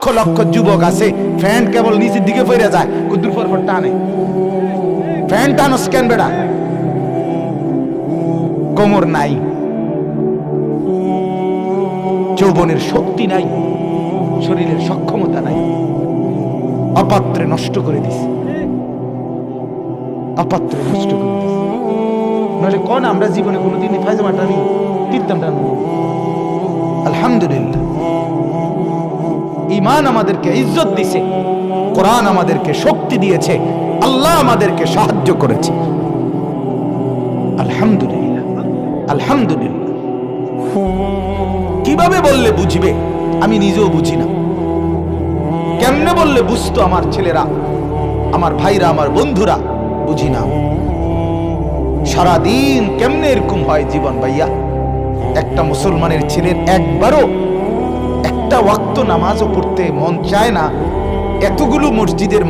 লক্ষ লক্ষ যুবক আছে, ফ্যান কেবল নিচের দিকে ফিরে যায় কুদ্দুর পর পর টানে। ফ্যান টানস কেন বেড়া। কোমর নাই। যৌবনের শক্তি নাই। শরীরের সক্ষমতা নাই। অপাত্রে নষ্ট করে দিস অপাত্রে নষ্ট করে দিস নাহলে কোন আমরা জীবনে কোনোদিন ফাইজামা টানি কীর্তন টানি আলহামদুলিল্লাহ। ইমান আমাদেরকে ইজ্জত দিছে, কোরআন আমাদেরকে শক্তি দিয়েছে, আল্লাহ আমাদেরকে সাহায্য করেছে। আলহামদুলিল্লাহ আলহামদুলিল্লাহ। কীভাবে বললে বুঝবে? আমি নিজেও বুঝি না। কেমনে বললে বুঝতো আমার ছেলেরা? আমার ভাইরা, আমার বন্ধুরা, বুঝি না। সারাদিন কেমনে এরকম হয় জীবন ভাইয়া? একটা মুসলমানের ছেলের একবারও একটা ওয়াক্ত নামাজও পড়তে মন চায় না। এতগুলো মসজিদের